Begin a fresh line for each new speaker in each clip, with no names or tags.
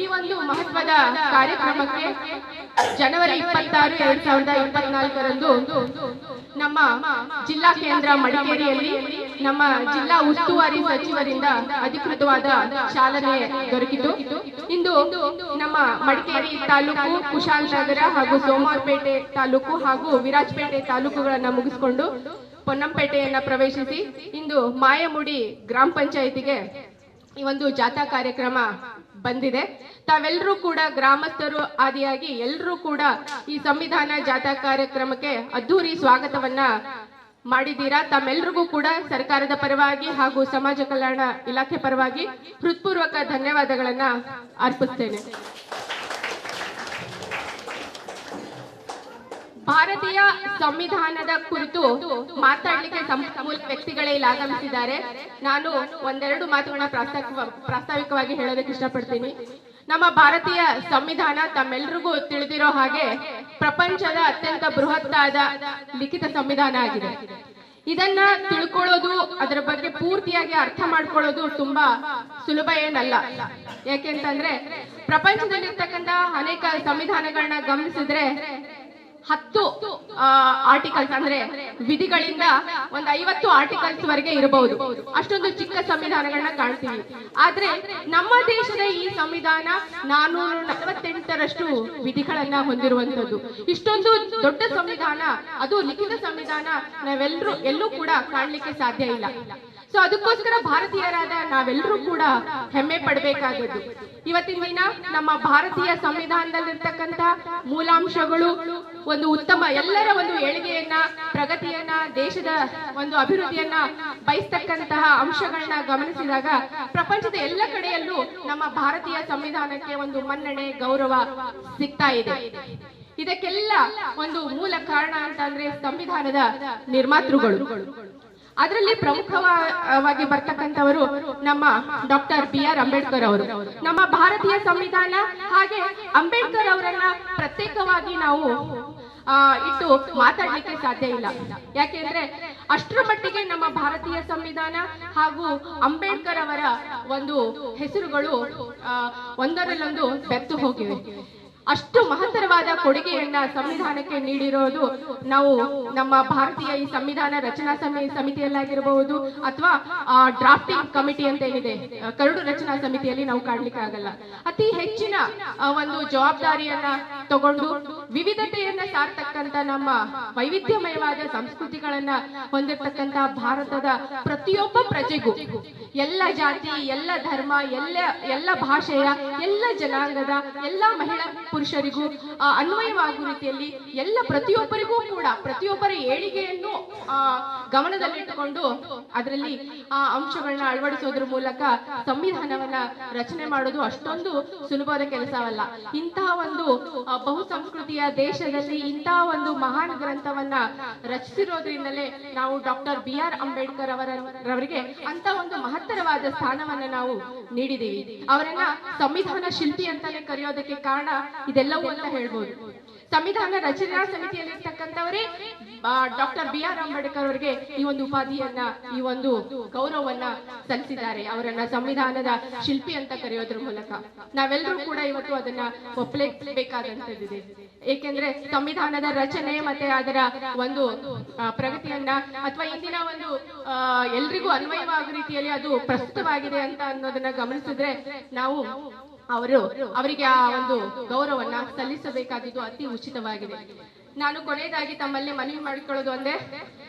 ಈ ಒಂದು ಮಹತ್ವದ ಕಾರ್ಯಕ್ರಮಕ್ಕೆ ಜನವರಿ ಇಪ್ಪತ್ತಾರು, ಎರಡ್ ಸಾವಿರದ ಇಪ್ಪತ್ನಾಲ್ಕರಂದು ನಮ್ಮ ಜಿಲ್ಲಾ ಕೇಂದ್ರ ಮಡಿಕೇರಿಯಲ್ಲಿ ನಮ್ಮ ಜಿಲ್ಲಾ ಉಸ್ತುವಾರಿ ಸಚಿವರಿಂದ ಅಧಿಕೃತವಾದ ಚಾಲನೆ ದೊರಕಿತು. ಇಂದು ನಮ್ಮ ಮಡಿಕೇರಿ ತಾಲೂಕು ಕುಶಾಲ್ ನಗರ ಹಾಗೂ ಸೋಮವಾರಪೇಟೆ ತಾಲೂಕು ಹಾಗೂ ವಿರಾಜಪೇಟೆ ತಾಲೂಕುಗಳನ್ನ ಮುಗಿಸಿಕೊಂಡು ಪೊನ್ನಂಪೇಟೆಯನ್ನ ಪ್ರವೇಶಿಸಿ ಇಂದು ಮಾಯಮುಡಿ ಗ್ರಾಮ ಪಂಚಾಯಿತಿಗೆ ಈ ಒಂದು ಜಾಥಾ ಕಾರ್ಯಕ್ರಮ ಬಂದಿದೆ. ತಾವೆಲ್ಲರೂ ಕೂಡ ಗ್ರಾಮಸ್ಥರು ಆದಿಯಾಗಿ ಎಲ್ಲರೂ ಕೂಡ ಈ ಸಂವಿಧಾನ ಜಾಥಾ ಕಾರ್ಯಕ್ರಮಕ್ಕೆ ಅದ್ದೂರಿ ಸ್ವಾಗತವನ್ನ ಮಾಡಿದ್ದೀರಾ? ತಮ್ಮೆಲ್ರಿಗೂ ಕೂಡ ಸರ್ಕಾರದ ಪರವಾಗಿ ಹಾಗೂ ಸಮಾಜ ಕಲ್ಯಾಣ ಇಲಾಖೆ ಪರವಾಗಿ ಹೃತ್ಪೂರ್ವಕ ಧನ್ಯವಾದಗಳನ್ನ ಅರ್ಪಿಸ್ತೇನೆ. ಭಾರತೀಯ ಸಂವಿಧಾನದ ಕುರಿತು ಮಾತಾಡಲಿಕ್ಕೆ ಸಂಪನ್ಮೂಲ ವ್ಯಕ್ತಿಗಳೇ ಇಲ್ಲಿ ಆಗಮಿಸಿದ್ದಾರೆ. ನಾನು ಒಂದೆರಡು ಮಾತುಗಳನ್ನ ಪ್ರಾಸ್ತಾವಿಕ ಪ್ರಾಸ್ತಾವಿಕವಾಗಿ ಹೇಳೋದಕ್ಕೆ ಇಷ್ಟಪಡ್ತೀನಿ. ನಮ್ಮ ಭಾರತೀಯ ಸಂವಿಧಾನ ತಮ್ಮೆಲ್ರಿಗೂ ತಿಳಿದಿರೋ ಹಾಗೆ ಪ್ರಪಂಚದ ಅತ್ಯಂತ ಬೃಹತ್ತಾದ ಲಿಖಿತ ಸಂವಿಧಾನ ಆಗಿದೆ. ಇದನ್ನ ತಿಳ್ಕೊಳ್ಳೋದು, ಅದರ ಬಗ್ಗೆ ಪೂರ್ತಿಯಾಗಿ ಅರ್ಥ ಮಾಡ್ಕೊಳ್ಳೋದು ತುಂಬಾ ಸುಲಭ ಏನಲ್ಲ. ಯಾಕೆಂತಂದ್ರೆ ಪ್ರಪಂಚದಲ್ಲಿರ್ತಕ್ಕಂಥ ಅನೇಕ ಸಂವಿಧಾನಗಳನ್ನ ಗಮನಿಸಿದ್ರೆ ಹತ್ತು ಆರ್ಟಿಕಲ್ಸ್ ಅಂದ್ರೆ ವಿಧಿಗಳಿಂದ ಒಂದು ಐವತ್ತು ಆರ್ಟಿಕಲ್ಸ್ ವರೆಗೆ ಇರಬಹುದು. ಅಷ್ಟೊಂದು ಚಿಕ್ಕ ಸಂವಿಧಾನಗಳನ್ನ ಕಾಣ್ತೀವಿ. ಆದ್ರೆ ನಮ್ಮ ದೇಶದ ಈ ಸಂವಿಧಾನ ನಾನೂರ ನಲವತ್ತೆಂಟರಷ್ಟು ವಿಧಿಗಳನ್ನ ಹೊಂದಿರುವಂತದ್ದು ಇಷ್ಟೊಂದು ದೊಡ್ಡ ಸಂವಿಧಾನ, ಅದು ಲಿಖಿತ ಸಂವಿಧಾನ ನಾವೆಲ್ಲರೂ ಎಲ್ಲೂ ಕೂಡ ಕಾಣ್ಲಿಕ್ಕೆ ಸಾಧ್ಯ ಇಲ್ಲ. ಸೊ ಅದಕ್ಕೋಸ್ಕರ ಭಾರತೀಯರಾದ ನಾವೆಲ್ಲರೂ ಕೂಡ ಹೆಮ್ಮೆ ಪಡಬೇಕಾದದ್ದು. ಇವತ್ತಿನ ದಿನ ನಮ್ಮ ಭಾರತೀಯ ಸಂವಿಧಾನದಲ್ಲಿರ್ತಕ್ಕಂಥ ಮೂಲಾಂಶಗಳು, ಒಂದು ಉತ್ತಮ ಎಲ್ಲರ ಒಂದು ಏಳಿಗೆಯನ್ನ, ಪ್ರಗತಿಯನ್ನ, ದೇಶದ ಒಂದು ಅಭಿವೃದ್ಧಿಯನ್ನ ಬಯಸ್ತಕ್ಕಂತಹ ಅಂಶಗಳನ್ನ ಗಮನಿಸಿದಾಗ ಪ್ರಪಂಚದ ಎಲ್ಲ ಕಡೆಯಲ್ಲೂ ನಮ್ಮ ಭಾರತೀಯ ಸಂವಿಧಾನಕ್ಕೆ ಒಂದು ಮನ್ನಣೆ, ಗೌರವ ಸಿಗ್ತಾ ಇದೆ. ಇದಕ್ಕೆಲ್ಲ ಒಂದು ಮೂಲ ಕಾರಣ ಅಂತ ಅಂದ್ರೆ ಸಂವಿಧಾನದ ನಿರ್ಮಾತೃಗಳು. ಅದರಲ್ಲಿ ಪ್ರಮುಖವಾಗಿ ಬರ್ತಕ್ಕಂಥವರು ನಮ್ಮ ಡಾಕ್ಟರ್ ಬಿ ಆರ್ ಅಂಬೇಡ್ಕರ್ ಅವರು. ನಮ್ಮ ಭಾರತೀಯ ಸಂವಿಧಾನ ಹಾಗೆ ಅಂಬೇಡ್ಕರ್ ಅವರನ್ನ ಪ್ರತ್ಯೇಕವಾಗಿ ನಾವು ಇಟ್ಟು ಮಾತಾಡ್ಲಿಕ್ಕೆ ಸಾಧ್ಯ ಇಲ್ಲ. ಯಾಕೆಂದ್ರೆ ಅಷ್ಟರ ಮಟ್ಟಿಗೆ ನಮ್ಮ ಭಾರತೀಯ ಸಂವಿಧಾನ ಹಾಗೂ ಅಂಬೇಡ್ಕರ್ ಅವರ ಒಂದು ಹೆಸರುಗಳು ಒಂದರಲ್ಲೊಂದು ಬೆತ್ತು ಹೋಗಿವೆ. ಅಷ್ಟು ಮಹತ್ತರವಾದ ಕೊಡುಗೆಯನ್ನ ಸಂವಿಧಾನಕ್ಕೆ ನೀಡಿರೋದು ನಾವು ನಮ್ಮ ಭಾರತೀಯ ಈ ಸಂವಿಧಾನ ರಚನಾ ಸಮಿ ಸಮಿತಿಯಲ್ಲಾಗಿರಬಹುದು ಅಥವಾ ಡ್ರಾಫ್ಟಿಂಗ್ ಕಮಿಟಿ ಅಂತ ಏನಿದೆ ಆ, ಕರಡು ರಚನಾ ಸಮಿತಿಯಲ್ಲಿ ನಾವು ಕಾಣ್ಲಿಕ್ಕೆ ಆಗಲ್ಲ ಅತಿ ಹೆಚ್ಚಿನ ಒಂದು ಜವಾಬ್ದಾರಿಯನ್ನ ತಗೊಂಡು ವಿವಿಧತೆಯನ್ನ ಸಾರ್ತಕ್ಕಂತ ನಮ್ಮ ವೈವಿಧ್ಯಮಯವಾದ ಸಂಸ್ಕೃತಿಗಳನ್ನ ಹೊಂದಿರತಕ್ಕಂತ ಭಾರತದ ಪ್ರತಿಯೊಬ್ಬ ಪ್ರಜೆಗೂ ಎಲ್ಲ ಜಾತಿ ಎಲ್ಲ ಧರ್ಮ ಎಲ್ಲ ಎಲ್ಲ ಭಾಷೆಯ ಎಲ್ಲ ಜನಾಂಗದ ಎಲ್ಲ ಮಹಿಳಾ ಪುರುಷರಿಗೂ ಅನ್ವಯವಾಗುವ ರೀತಿಯಲ್ಲಿ ಎಲ್ಲ ಪ್ರತಿಯೊಬ್ಬರಿಗೂ ಕೂಡ ಪ್ರತಿಯೊಬ್ಬರ ಏಳಿಗೆಯನ್ನು ಆ, ಗಮನದಲ್ಲಿಟ್ಟುಕೊಂಡು ಅದರಲ್ಲಿ ಆ ಅಂಶಗಳನ್ನ ಅಳವಡಿಸೋದ್ರ ಮೂಲಕ ಸಂವಿಧಾನವನ್ನ ರಚನೆ ಮಾಡೋದು ಅಷ್ಟೊಂದು ಸುಲಭವಾದ ಕೆಲಸವಲ್ಲ. ಇಂತಹ ಒಂದು ಬಹು ಸಂಸ್ಕೃತಿಯ ದೇಶದಲ್ಲಿ ಇಂತಹ ಒಂದು ಮಹಾನ್ ಗ್ರಂಥವನ್ನ ರಚಿಸಿರೋದ್ರಿಂದಲೇ ನಾವು ಡಾಕ್ಟರ್ ಬಿ ಆರ್ ಅಂಬೇಡ್ಕರ್ ಅವರವರಿಗೆ ಅಂತ ಒಂದು ಮಹತ್ತರವಾದ ಸ್ಥಾನವನ್ನ ನಾವು ನೀಡಿದೀವಿ ಅವರನ್ನ ಸಂವಿಧಾನ ಶಿಲ್ಪಿ ಅಂತಾನೆ ಕರೆಯೋದಕ್ಕೆ ಕಾರಣ ಇದೆಲ್ಲವೂ ಅಂತ ಹೇಳ್ಬೋದು. ಸಂವಿಧಾನ ರಚನಾ ಸಮಿತಿಯಲ್ಲಿ ಇರ್ತಕ್ಕಂಥವರೇ ಡಾಕ್ಟರ್ ಬಿ ಆರ್ ಅಂಬೇಡ್ಕರ್ ಅವರಿಗೆ ಈ ಒಂದು ಉಪಾಧಿಯನ್ನ, ಈ ಒಂದು ಗೌರವವನ್ನ ಸಲ್ಲಿಸಿದ್ದಾರೆ. ಅವರನ್ನ ಸಂವಿಧಾನದ ಶಿಲ್ಪಿ ಅಂತ ಕರೆಯೋದ್ರ ಮೂಲಕ. ನಾವೆಲ್ಲರೂ ಕೂಡ ಇವತ್ತು ಅದನ್ನ ಒಪ್ಪಲೇಬೇಕಾದಂತದ್ದಿದೆ ಏಕೆಂದ್ರೆ ಸಂವಿಧಾನದ ರಚನೆ ಮತ್ತೆ ಅದರ ಒಂದು ಪ್ರಗತಿಯನ್ನ ಅಥವಾ ಇಂದಿನ ಒಂದು ಎಲ್ರಿಗೂ ಅನ್ವಯವಾಗುವ ರೀತಿಯಲ್ಲಿ ಅದು ಪ್ರಸ್ತುತವಾಗಿದೆ ಅಂತ ಅನ್ನೋದನ್ನ ಗಮನಿಸಿದ್ರೆ ನಾವು ಅವರು ಅವರಿಗೆ ಆ ಒಂದು ಗೌರವನ್ನ ಸಲ್ಲಿಸಬೇಕಾಗಿದ್ದು ಅತಿ ಉಚಿತವಾಗಿದೆ. ನಾನು ಕೊನೆಯದಾಗಿ ತಮ್ಮಲ್ಲಿ ಮನವಿ ಮಾಡಿಕೊಳ್ಳೋದು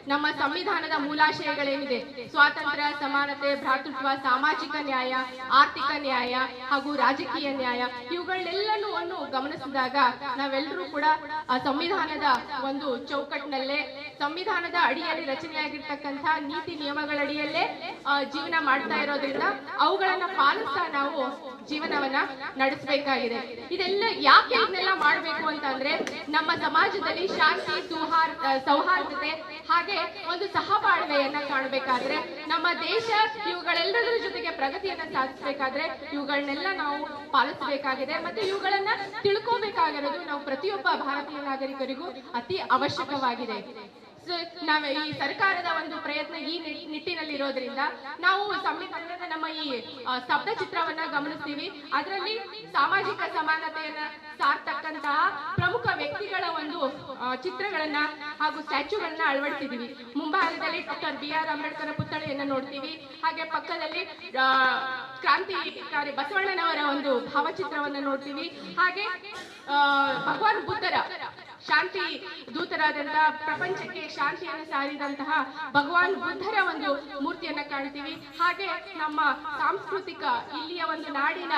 ನಮ್ಮ ಸಂವಿಧಾನದ ಮೂಲಾಶಯಗಳೇನಿದೆ? ಸ್ವಾತಂತ್ರ್ಯ ಸಮಾನತೆ ಭ್ರಾತೃತ್ವ ಸಾಮಾಜಿಕ ನ್ಯಾಯ ಆರ್ಥಿಕ ನ್ಯಾಯ ಹಾಗೂ ರಾಜಕೀಯ ನ್ಯಾಯ ಇವುಗಳನ್ನೆಲ್ಲನೂ ಗಮನಿಸಿದಾಗ ನಾವೆಲ್ಲರೂ ಕೂಡ ಆ ಸಂವಿಧಾನದ ಒಂದು ಚೌಕಟ್ಟಿನಲ್ಲೇ ಸಂವಿಧಾನದ ಅಡಿಯಲ್ಲಿ ರಚನೆಯಾಗಿರ್ತಕ್ಕಂಥ ನೀತಿ ನಿಯಮಗಳ ಅಡಿಯಲ್ಲೇ ಆ, ಜೀವನ ಮಾಡ್ತಾ ಇರೋದ್ರಿಂದ ಅವುಗಳನ್ನ ಪಾಲಿಸ್ತಾ ನಾವು ಜೀವನವನ್ನ ನಡೆಸಬೇಕಾಗಿದೆ. ಇದೆಲ್ಲ ಯಾಕೆ ಇದನ್ನೆಲ್ಲ ಮಾಡಬೇಕು ಅಂತಂದ್ರೆ ನಮ್ಮ ಸಮಾಜದಲ್ಲಿ ಶಾಂತಿ ಸೌಹಾರ್ ಆ, ಸೌಹಾರ್ದತೆ ಹಾಗೆ ಒಂದು ಸಹಬಾಳ್ವೆಯನ್ನ ಕಾಣಬೇಕಾದ್ರೆ ನಮ್ಮ ದೇಶ ಇವುಗಳೆಲ್ಲದರ ಜೊತೆಗೆ ಪ್ರಗತಿಯನ್ನ ಸಾಧಿಸಬೇಕಾದ್ರೆ ಇವುಗಳನ್ನೆಲ್ಲ ನಾವು ಪಾಲಿಸಬೇಕಾಗಿದೆ ಮತ್ತೆ ಇವುಗಳನ್ನ ತಿಳ್ಕೊಬೇಕಾಗಿರೋದು ನಾವು ಪ್ರತಿಯೊಬ್ಬ ಭಾರತೀಯ ನಾಗರಿಕರಿಗೂ ಅತಿ ಅವಶ್ಯಕವಾಗಿದೆ. ನಾವ್ ಈ ಸರ್ಕಾರದ ಒಂದು ಪ್ರಯತ್ನ ಈ ನಿಟ್ಟಿನಲ್ಲಿ ಇರೋದ್ರಿಂದ ನಾವು ಸಂವಿಧಾನದ ನಮ್ಮ ಈ ಸ್ತಬ್ಧ ಚಿತ್ರವನ್ನ ಗಮನಿಸ್ತೀವಿ. ಅದರಲ್ಲಿ ಸಾಮಾಜಿಕ ಸಮಾನತೆಯನ್ನ ಸಾರ್ತಕ್ಕಂತಹ ಪ್ರಮುಖ ವ್ಯಕ್ತಿಗಳ ಒಂದು ಚಿತ್ರಗಳನ್ನ ಹಾಗೂ ಸ್ಟ್ಯಾಚ್ಯೂಗಳನ್ನ ಅಳವಡಿಸಿದೀವಿ. ಮುಂಭಾಗದಲ್ಲಿ ಡಾಕ್ಟರ್ ಬಿ ಆರ್ ಅಂಬೇಡ್ಕರ್ ಪುತ್ಥಳಿಯನ್ನ ನೋಡ್ತೀವಿ. ಹಾಗೆ ಪಕ್ಕದಲ್ಲಿ ಕ್ರಾಂತಿಕಾರಿ ಬಸವಣ್ಣನವರ ಒಂದು ಭಾವಚಿತ್ರವನ್ನ ನೋಡ್ತೀವಿ. ಹಾಗೆ ಭಗವಾನ್ ಬುದ್ಧರ ಶಾಂತಿ ದೂತರಾದಂತಹ ಪ್ರಪಂಚಕ್ಕೆ ಶಾಂತಿಯನ್ನು ಸಾರಿದಂತಹ ಭಗವಾನ್ ಬುದ್ಧರ ಒಂದು ಮೂರ್ತಿಯನ್ನ ಕಾಣ್ತೀವಿ. ಹಾಗೆ ನಮ್ಮ ಸಾಂಸ್ಕೃತಿಕ ಇಲ್ಲಿಯ ಒಂದು ನಾಡಿನ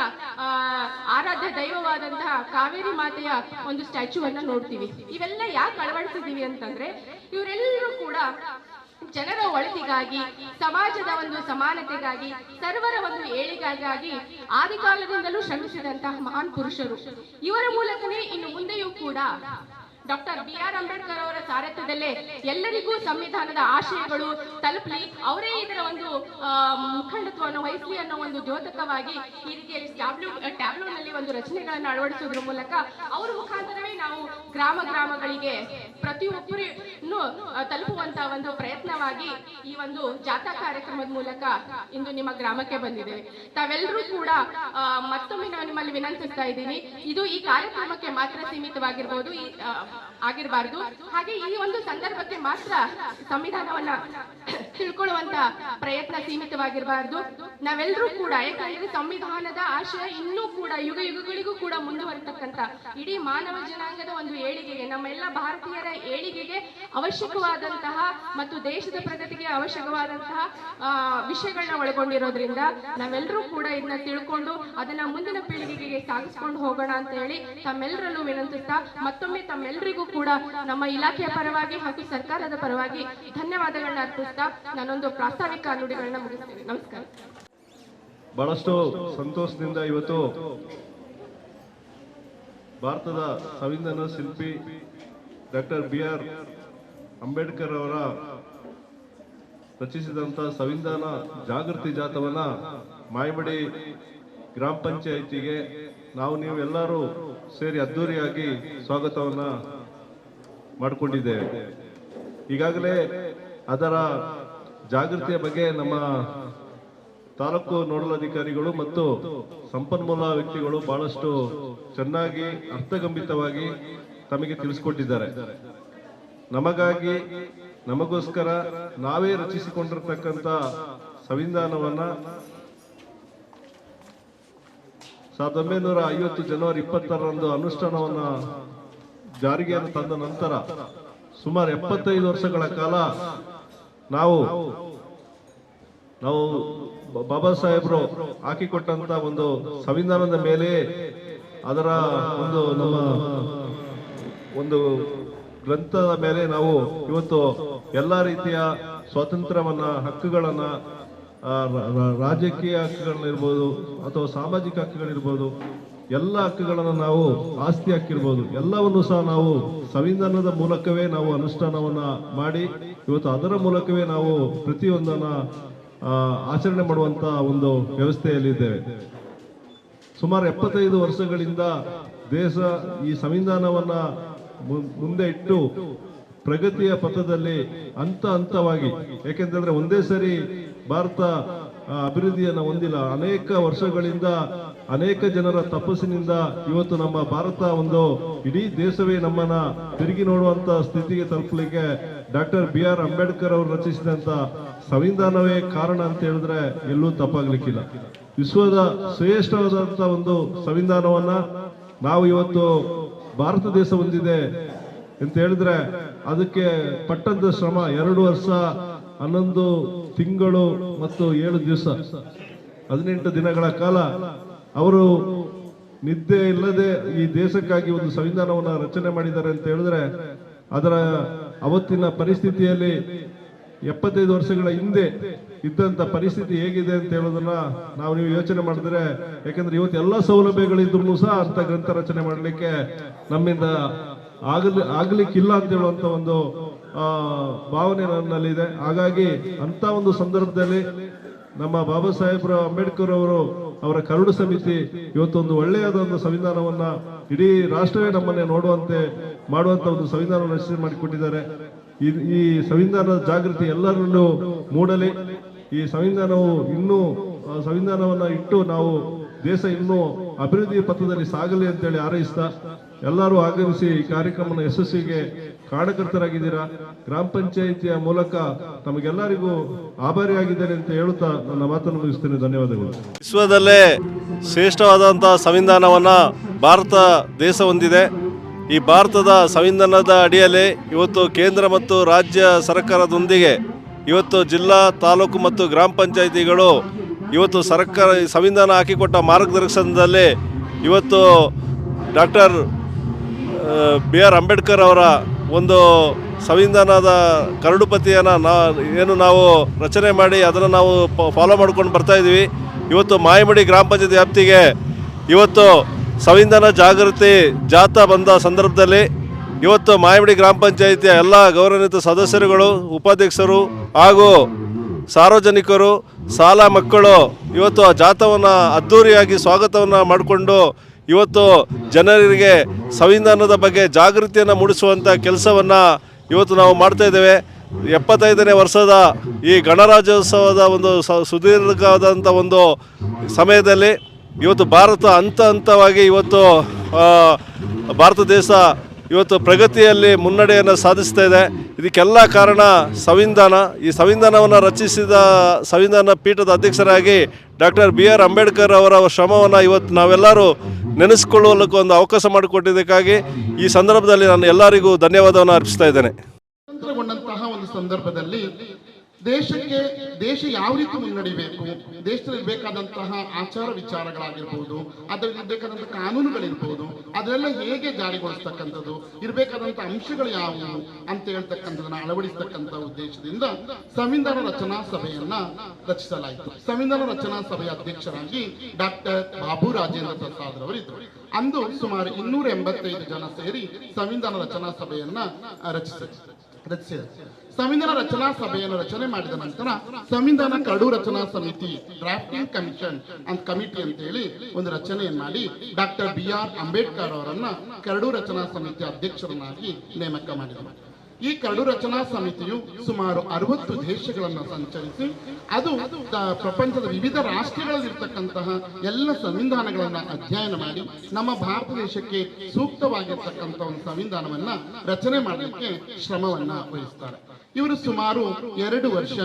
ಆರಾಧ್ಯ ದೈವವಾದಂತಹ ಕಾವೇರಿ ಮಾತೆಯ ಒಂದು ಸ್ಟ್ಯಾಚ್ಯೂವನ್ನ ನೋಡ್ತೀವಿ. ಇವೆಲ್ಲ ಯಾಕೆ ಅಳವಡಿಸಿದೀವಿ ಅಂತಂದ್ರೆ ಇವರೆಲ್ಲರೂ ಕೂಡ ಜನರ ಒಳಿತಿಗಾಗಿ, ಸಮಾಜದ ಒಂದು ಸಮಾನತೆಗಾಗಿ, ಸರ್ವರ ಒಂದು ಏಳಿಗೆಗಾಗಿ ಆದಿಕಾಲದಿಂದಲೂ ಶ್ರಮಿಸಿದಂತಹ ಮಹಾನ್ ಪುರುಷರು. ಇವರ ಮೂಲಕನೇ ಇನ್ನು ಮುಂದೆಯೂ ಕೂಡ ಡಾಕ್ಟರ್ ಬಿ ಆರ್ ಅಂಬೇಡ್ಕರ್ ಅವರ ಸಾರಥ್ಯದಲ್ಲೇ ಎಲ್ಲರಿಗೂ ಸಂವಿಧಾನದ ಆಶಯಗಳು ತಲುಪಲಿ. ಅವರೇ ಇದರ ಒಂದು ಮುಖಂಡತ್ವವನ್ನು ವಹಿಸಲಿ ಅನ್ನೋ ಒಂದು ದ್ಯೋತಕವಾಗಿ ಈ ರೀತಿಯಲ್ಲಿ ಟ್ಯಾಬ್ಲೂ ಟ್ಯಾಬ್ಲೂನಲ್ಲಿ ಒಂದು ರಚನೆಗಳನ್ನು ಅಳವಡಿಸೋದ್ರ ಮೂಲಕ ಅವರ ಮುಖಾಂತರವೇ ನಾವು ಗ್ರಾಮ ಗ್ರಾಮಗಳಿಗೆ ಪ್ರತಿಯೊಬ್ಬರನ್ನು ತಲುಪುವಂತ ಒಂದು ಪ್ರಯತ್ನವಾಗಿ ಈ ಒಂದು ಜಾಥಾ ಕಾರ್ಯಕ್ರಮದ ಮೂಲಕ ಇಂದು ನಿಮ್ಮ ಗ್ರಾಮಕ್ಕೆ ಬಂದಿದ್ದೇವೆ ತಾವೆಲ್ಲರೂ ಕೂಡ ಮತ್ತೊಮ್ಮೆ ನಾನು ನಿಮ್ಮಲ್ಲಿ ವಿನಂತಿಸ್ತಾ ಇದ್ದೀನಿ. ಇದು ಈ ಕಾರ್ಯಕ್ರಮಕ್ಕೆ ಮಾತ್ರ ಸೀಮಿತವಾಗಿರ್ಬೋದು ಆಗಿರಬಾರ್ದು. ಹಾಗೆ ಈ ಒಂದು ಸಂದರ್ಭಕ್ಕೆ ಮಾತ್ರ ಸಂವಿಧಾನವನ್ನ ತಿಳ್ಕೊಳ್ಳುವಂತ ಪ್ರಯತ್ನ ಸೀಮಿತವಾಗಿರಬಾರ್ದು. ನಾವೆಲ್ಲರೂ ಕೂಡ, ಯಾಕಂದ್ರೆ ಸಂವಿಧಾನದ ಆಶಯ ಇನ್ನೂ ಕೂಡ, ಯುಗ ಯುಗಗಳಿಗೂ ಕೂಡ ಮುಂದುವರಿತಕ್ಕಂತ ಇಡೀ ಮಾನವ ಜನಾಂಗದ ಒಂದು ಏಳಿಗೆಗೆ ನಮ್ಮೆಲ್ಲ ಭಾರತೀಯರ ಏಳಿಗೆಗೆ ಅವಶ್ಯಕವಾದಂತಹ ಮತ್ತು ದೇಶದ ಪ್ರಗತಿಗೆ ಅವಶ್ಯಕವಾದಂತಹ ವಿಷಯಗಳನ್ನ ಒಳಗೊಂಡಿರೋದ್ರಿಂದ ನಾವೆಲ್ಲರೂ ಕೂಡ ಇದನ್ನ ತಿಳ್ಕೊಂಡು ಅದನ್ನ ಮುಂದಿನ ಪೀಳಿಗೆಗೆ ಸಾಗಿಸ್ಕೊಂಡು ಹೋಗೋಣ ಅಂತ ಹೇಳಿ ತಮ್ಮೆಲ್ಲರಲ್ಲೂ ವಿನಂತಿಸ್ತಾ ಮತ್ತೊಮ್ಮೆ ತಮ್ಮೆಲ್ಲರಿಗೂ ಕೂಡ ನಮ್ಮ ಇಲಾಖೆಯ ಪರವಾಗಿ ಹಾಗೂ ಸರ್ಕಾರದ ಪರವಾಗಿ ಧನ್ಯವಾದಗಳನ್ನ ಅರ್ಪಿಸ್ತಾ ನಾನೊಂದು ಪ್ರಾಸ್ತಾವಿಕ ನುಡಿಗಳನ್ನ ಮುಗಿಸ್ತೇನೆ. ನಮಸ್ಕಾರ.
ಬಹಳಷ್ಟು ಸಂತೋಷದಿಂದ ಇವತ್ತು ಭಾರತದ ಸಂವಿಧಾನ ಶಿಲ್ಪಿ ಡಾಕ್ಟರ್ ಬಿ ಆರ್ ಅಂಬೇಡ್ಕರ್ ಅವರ ರಚಿಸಿದಂಥ ಸಂವಿಧಾನ ಜಾಗೃತಿ ಜಾಥವನ್ನ ಮಾಯಬಡಿ ಗ್ರಾಮ ಪಂಚಾಯಿತಿಗೆ ನಾವು ನೀವು ಎಲ್ಲರೂ ಸೇರಿ ಅದ್ದೂರಿಯಾಗಿ ಸ್ವಾಗತವನ್ನ ಮಾಡಿಕೊಂಡಿದ್ದೇವೆ. ಈಗಾಗಲೇ ಅದರ ಜಾಗೃತಿಯ ಬಗ್ಗೆ ನಮ್ಮ ತಾಲೂಕು ನೋಡಲ್ ಅಧಿಕಾರಿಗಳು ಮತ್ತು ಸಂಪನ್ಮೂಲ ವ್ಯಕ್ತಿಗಳು ಬಹಳಷ್ಟು ಚೆನ್ನಾಗಿ ಅರ್ಥಗಂಭಿತವಾಗಿ ತಮಗೆ ತಿಳಿಸಿಕೊಟ್ಟಿದ್ದಾರೆ. ನಮಗಾಗಿ ನಮಗೋಸ್ಕರ ನಾವೇ ರಚಿಸಿಕೊಂಡಿರ್ತಕ್ಕಂಥ ಸಂವಿಧಾನವನ್ನ ಸಾವಿರದ ಒಂಬೈನೂರ ಐವತ್ತು ಜನವರಿ ಇಪ್ಪತ್ತರಂದು ಅನುಷ್ಠಾನವನ್ನ ಜಾರಿಗೆ ತಂದ ನಂತರ ಸುಮಾರು ಎಪ್ಪತ್ತೈದು ವರ್ಷಗಳ ಕಾಲ ನಾವು ನಾವು ಬಾಬಾ ಸಾಹೇಬ್ರು ಹಾಕಿಕೊಟ್ಟಂತ ಒಂದು ಸಂವಿಧಾನದ ಮೇಲೆ ಅದರ ಒಂದು ನಮ್ಮ ಒಂದು ಗ್ರಂಥದ ಮೇಲೆ ನಾವು ಇವತ್ತು ಎಲ್ಲ ರೀತಿಯ ಸ್ವಾತಂತ್ರ್ಯವನ್ನ, ಹಕ್ಕುಗಳನ್ನ ರಾಜಕೀಯ ಹಕ್ಕುಗಳನ್ನಿರ್ಬೋದು ಅಥವಾ ಸಾಮಾಜಿಕ ಹಕ್ಕುಗಳಿರ್ಬೋದು ಎಲ್ಲ ಹಕ್ಕುಗಳನ್ನು ನಾವು ಆಸ್ತಿ ಹಕ್ಕಿರ್ಬೋದು, ಎಲ್ಲವನ್ನು ಸಹ ನಾವು ಸಂವಿಧಾನದ ಮೂಲಕವೇ ನಾವು ಅನುಷ್ಠಾನವನ್ನ ಮಾಡಿ, ಇವತ್ತು ಅದರ ಮೂಲಕವೇ ನಾವು ಪ್ರತಿಯೊಂದನ್ನ ಆಚರಣೆ ಮಾಡುವಂತ ಒಂದು ವ್ಯವಸ್ಥೆಯಲ್ಲಿದ್ದೇವೆ. ಸುಮಾರು ಎಪ್ಪತ್ತೈದು ವರ್ಷಗಳಿಂದ ದೇಶ ಈ ಸಂವಿಧಾನವನ್ನ ಮುಂದೆ ಇಟ್ಟು ಪ್ರಗತಿಯ ಪಥದಲ್ಲಿ ಹಂತ ಹಂತವಾಗಿ ಯಾಕೆಂತಂದ್ರೆ ಒಂದೇ ಸರಿ ಭಾರತ ಅಭಿವೃದ್ಧಿಯನ್ನ ಹೊಂದಿಲ್ಲ. ಅನೇಕ ವರ್ಷಗಳಿಂದ ಅನೇಕ ಜನರ ತಪಸ್ಸಿನಿಂದ ಇವತ್ತು ನಮ್ಮ ಭಾರತ ಒಂದು ಇಡೀ ದೇಶವೇ ನಮ್ಮನ್ನ ತಿರುಗಿ ನೋಡುವಂತ ಸ್ಥಿತಿಗೆ ತಲುಪಲಿಕ್ಕೆ ಡಾಕ್ಟರ್ ಬಿ ಆರ್ ಅಂಬೇಡ್ಕರ್ ಅವರು ರಚಿಸಿದಂತ ಸಂವಿಧಾನವೇ ಕಾರಣ ಅಂತ ಹೇಳಿದ್ರೆ ಎಲ್ಲೂ ತಪ್ಪಾಗ್ಲಿಕ್ಕಿಲ್ಲ. ವಿಶ್ವದ ಶ್ರೇಷ್ಠವಾದಂತ ಒಂದು ಸಂವಿಧಾನವನ್ನ ನಾವು ಇವತ್ತು ಭಾರತ ದೇಶ ಹೊಂದಿದೆ ಅಂತ ಹೇಳಿದ್ರೆ ಅದಕ್ಕೆ ಪಟ್ಟಂತ ಶ್ರಮ ಎರಡು ವರ್ಷ, ಹನ್ನೊಂದು ತಿಂಗಳು ಮತ್ತು ಏಳು ದಿವಸ, ಹದಿನೆಂಟು ದಿನಗಳ ಕಾಲ ಅವರು ನಿದ್ದೆ ಇಲ್ಲದೆ ಈ ದೇಶಕ್ಕಾಗಿ ಒಂದು ಸಂವಿಧಾನವನ್ನು ರಚನೆ ಮಾಡಿದ್ದಾರೆ ಅಂತ ಹೇಳಿದ್ರೆ ಅದರ ಅವತ್ತಿನ ಪರಿಸ್ಥಿತಿಯಲ್ಲಿ ಎಪ್ಪತ್ತೈದು ವರ್ಷಗಳ ಹಿಂದೆ ಇದ್ದಂತ ಪರಿಸ್ಥಿತಿ ಹೇಗಿದೆ ಅಂತ ಹೇಳೋದನ್ನ ನಾವು ನೀವು ಯೋಚನೆ ಮಾಡಿದ್ರೆ, ಯಾಕಂದ್ರೆ ಇವತ್ತು ಎಲ್ಲ ಸೌಲಭ್ಯಗಳಿದ್ರು ಸಹ ಅಂತ ಗ್ರಂಥ ರಚನೆ ಮಾಡಲಿಕ್ಕೆ ನಮ್ಮಿಂದ ಆಗಲಿ, ಆಗ್ಲಿಕ್ಕಿಲ್ಲ ಅಂತ ಹೇಳುವಂತ ಒಂದು ಭಾವನೆ ನನ್ನಲ್ಲಿದೆ. ಹಾಗಾಗಿ ಅಂತ ಒಂದು ಸಂದರ್ಭದಲ್ಲಿ ನಮ್ಮ ಬಾಬಾ ಸಾಹೇಬ್ರ ಅಂಬೇಡ್ಕರ್ ಅವರು ಅವರ ಕರಡು ಸಮಿತಿ ಇವತ್ತೊಂದು ಒಳ್ಳೆಯದ ಒಂದು ಸಂವಿಧಾನವನ್ನ ಇಡೀ ರಾಷ್ಟ್ರವೇ ನಮ್ಮನ್ನೇ ನೋಡುವಂತೆ ಮಾಡುವಂತ ಒಂದು ಸಂವಿಧಾನ ರಚನೆ ಮಾಡಿಕೊಟ್ಟಿದ್ದಾರೆ.
ಈ- ಸಂವಿಧಾನದ ಜಾಗೃತಿ ಎಲ್ಲರಲ್ಲೂ ಮೂಡಲಿ. ಈ ಸಂವಿಧಾನವು ಇನ್ನೂ ಸಂವಿಧಾನವನ್ನ ಇಟ್ಟು ನಾವು ದೇಶ ಇನ್ನೂ ಅಭಿವೃದ್ಧಿ ಪಥದಲ್ಲಿ ಸಾಗಲಿ ಅಂತೇಳಿ ಹಾರೈಸ್ತಾ ಎಲ್ಲರೂ ಆಗಮಿಸಿ ಈ ಕಾರ್ಯಕ್ರಮನ ಯಶಸ್ವಿಗೆ ಕಾರಣಕರ್ತರಾಗಿದ್ದೀರಾ ಗ್ರಾಮ ಪಂಚಾಯಿತಿಯ ಮೂಲಕ ತಮಗೆಲ್ಲರಿಗೂ ಆಭಾರಿಯಾಗಿದ್ದೇನೆ ಅಂತ ಹೇಳುತ್ತಾ ನನ್ನ ಮಾತನ್ನು ಮುಗಿಸ್ತೇನೆ ಧನ್ಯವಾದಗಳು.
ವಿಶ್ವದಲ್ಲೇ ಶ್ರೇಷ್ಠವಾದಂತಹ ಸಂವಿಧಾನವನ್ನು ಭಾರತ ದೇಶ ಹೊಂದಿದೆ. ಈ ಭಾರತದ ಸಂವಿಧಾನದ ಅಡಿಯಲ್ಲಿ ಇವತ್ತು ಕೇಂದ್ರ ಮತ್ತು ರಾಜ್ಯ ಸರ್ಕಾರದೊಂದಿಗೆ ಇವತ್ತು ಜಿಲ್ಲಾ, ತಾಲೂಕು ಮತ್ತು ಗ್ರಾಮ ಪಂಚಾಯಿತಿಗಳು ಇವತ್ತು ಸರ್ಕಾರ, ಸಂವಿಧಾನ ಹಾಕಿಕೊಟ್ಟ ಮಾರ್ಗದರ್ಶನದಲ್ಲಿ ಇವತ್ತು ಡಾಕ್ಟರ್ ಬಿ ಆರ್ ಅಂಬೇಡ್ಕರ್ ಅವರ ಒಂದು ಸಂವಿಧಾನದ ಕರಡುಪತಿಯನ್ನು ನಾ, ಏನು ನಾವು ರಚನೆ ಮಾಡಿ ಅದನ್ನು ನಾವು ಫಾಲೋ ಮಾಡ್ಕೊಂಡು ಬರ್ತಾ ಇದ್ದೀವಿ ಇವತ್ತು ಮಾಯಮಡಿ ಗ್ರಾಮ ಪಂಚಾಯತ್ ವ್ಯಾಪ್ತಿಗೆ ಇವತ್ತು ಸಂವಿಧಾನ ಜಾಗೃತಿ ಜಾಥಾ ಬಂದ ಸಂದರ್ಭದಲ್ಲಿ ಇವತ್ತು ಮಾಯಮಡಿ ಗ್ರಾಮ ಪಂಚಾಯಿತಿಯ ಎಲ್ಲ ಗೌರವಾನ್ವಿತ ಸದಸ್ಯರುಗಳು, ಉಪಾಧ್ಯಕ್ಷರು ಹಾಗೂ ಸಾರ್ವಜನಿಕರು, ಶಾಲಾ ಮಕ್ಕಳು ಇವತ್ತು ಆ ಜಾಥವನ್ನು ಅದ್ಧೂರಿಯಾಗಿ ಸ್ವಾಗತವನ್ನು ಮಾಡಿಕೊಂಡು ಇವತ್ತು ಜನರಿಗೆ ಸಂವಿಧಾನದ ಬಗ್ಗೆ ಜಾಗೃತಿಯನ್ನು ಮೂಡಿಸುವಂಥ ಕೆಲಸವನ್ನು ಇವತ್ತು ನಾವು ಮಾಡ್ತಾ ಇದ್ದೇವೆ. ಎಪ್ಪತ್ತೈದನೇ ವರ್ಷದ ಈ ಗಣರಾಜ್ಯೋತ್ಸವದ ಒಂದು ಸುದೀರ್ಘವಾದಂಥ ಒಂದು ಸಮಯದಲ್ಲಿ ಇವತ್ತು ಭಾರತ ಹಂತ ಹಂತವಾಗಿ ಇವತ್ತು ಭಾರತ ದೇಶ ಇವತ್ತು ಪ್ರಗತಿಯಲ್ಲಿ ಮುನ್ನಡೆಯನ್ನು ಸಾಧಿಸ್ತಾ ಇದೆ. ಇದಕ್ಕೆಲ್ಲ ಕಾರಣ ಸಂವಿಧಾನ ಈ ಸಂವಿಧಾನವನ್ನು ರಚಿಸಿದ ಸಂವಿಧಾನ ಪೀಠದ ಅಧ್ಯಕ್ಷರಾಗಿ ಡಾಕ್ಟರ್ ಬಿ ಆರ್ ಅಂಬೇಡ್ಕರ್ ಅವರ ಶ್ರಮವನ್ನು ಇವತ್ತು ನಾವೆಲ್ಲರೂ ನೆನೆಸ್ಕೊಳ್ಳಲಿಕ್ಕೆ ಒಂದು ಅವಕಾಶ ಮಾಡಿಕೊಟ್ಟಿದ್ದಕ್ಕಾಗಿ ಈ ಸಂದರ್ಭದಲ್ಲಿ ನಾನು ಎಲ್ಲರಿಗೂ ಧನ್ಯವಾದವನ್ನು ಅರ್ಪಿಸ್ತಾ ಇದ್ದೇನೆ.
ಸಂದರ್ಭದಲ್ಲಿ ದೇಶಕ್ಕೆ, ದೇಶ ಯಾವ ರೀತಿ ಮುನ್ನಡಿಬೇಕು ದೇಶದಲ್ಲಿ ಬೇಕಾದಂತಹ ಆಚಾರ ವಿಚಾರಗಳಾಗಿರ್ಬೋದು, ಅದರಲ್ಲಿ ಬೇಕಾದಂತಹ ಕಾನೂನುಗಳಿರ್ಬೋದು ಅದನ್ನೆಲ್ಲ ಹೇಗೆ ಜಾರಿಗೊಳಿಸ್ತಕ್ಕಂಥದ್ದು, ಇರಬೇಕಾದಂಥ ಅಂಶಗಳು ಯಾವುವು ಅಂತ ಹೇಳ್ತಕ್ಕಂಥದನ್ನ ಅಳವಡಿಸ್ತಕ್ಕಂಥ ಉದ್ದೇಶದಿಂದ ಸಂವಿಧಾನ ರಚನಾ ಸಭೆಯನ್ನ ರಚಿಸಲಾಯಿತು. ಸಂವಿಧಾನ ರಚನಾ ಸಭೆಯ ಅಧ್ಯಕ್ಷರಾಗಿ ಡಾಕ್ಟರ್ ಬಾಬು ರಾಜೇಂದ್ರ ಪ್ರಸಾದ್ ರವರಿದ್ದರು. ಅಂದು ಸುಮಾರು ಇನ್ನೂರ ಎಂಬತ್ತೈದು ಜನ ಸೇರಿ ಸಂವಿಧಾನ ರಚನಾ ಸಭೆಯನ್ನ ರಚಿಸ, ರಚಿಸಿದರು. ಸಂವಿಧಾನ ರಚನಾ ಸಭೆಯನ್ನು ರಚನೆ ಮಾಡಿದ ನಂತರ ಸಂವಿಧಾನ ಕರಡು ರಚನಾ ಸಮಿತಿ ಡ್ರಾಫ್ಟಿಂಗ್ ಕಮಿಷನ್ ಅಂತ ಕಮಿಟಿ ಅಂತ ಹೇಳಿ ಒಂದು ರಚನೆಯನ್ನು ಮಾಡಿ ಡಾಕ್ಟರ್ ಬಿ ಆರ್ ಅಂಬೇಡ್ಕರ್ ಅವರನ್ನ ಕರಡು ರಚನಾ ಸಮಿತಿ ಅಧ್ಯಕ್ಷರನ್ನಾಗಿ ನೇಮಕ ಮಾಡಿದರು. ಈ ಕರಡು ರಚನಾ ಸಮಿತಿಯು ಸುಮಾರು ಅರವತ್ತು ದೇಶಗಳನ್ನು ಸಂಚರಿಸಿ, ಅದು ಪ್ರಪಂಚದ ವಿವಿಧ ರಾಷ್ಟ್ರಗಳಲ್ಲಿರ್ತಕ್ಕಂತಹ ಎಲ್ಲ ಸಂವಿಧಾನಗಳನ್ನ ಅಧ್ಯಯನ ಮಾಡಿ ನಮ್ಮ ಭಾರತ ದೇಶಕ್ಕೆ ಸೂಕ್ತವಾಗಿರ್ತಕ್ಕಂಥ ಒಂದು ಸಂವಿಧಾನವನ್ನ ರಚನೆ ಮಾಡಲಿಕ್ಕೆ ಶ್ರಮವನ್ನ ವಹಿಸ್ತಾರೆ. ಇವರು ಸುಮಾರು ಎರಡು ವರ್ಷ,